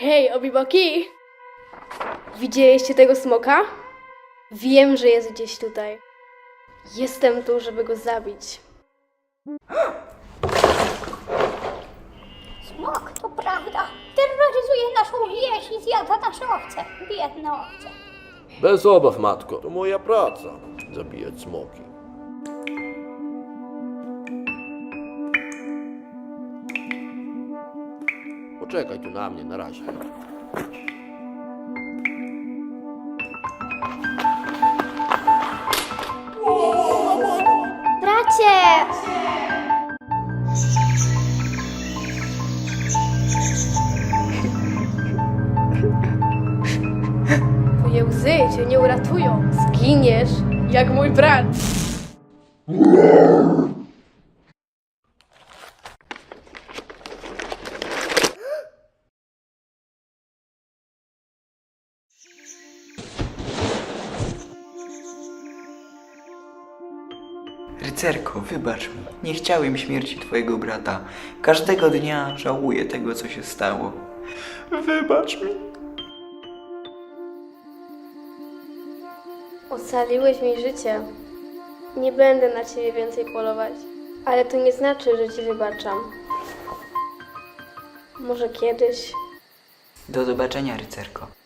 Hej, obiboki! Widzieliście tego smoka? Wiem, że jest gdzieś tutaj. Jestem tu, żeby go zabić. Smok, to prawda. Terroryzuje naszą wieś i zjada nasze owce. Biedne owce. Bez obaw, matko. To moja praca. Zabijać smoki. Poczekaj tu na mnie na razie. Bracie! Twoje łzy cię nie uratują. Zginiesz, jak mój brat. Rycerko, wybacz mi. Nie chciałem śmierci twojego brata. Każdego dnia żałuję tego, co się stało. Wybacz mi. Ocaliłeś mi życie. Nie będę na ciebie więcej polować. Ale to nie znaczy, że ci wybaczam. Może kiedyś. Do zobaczenia, rycerko.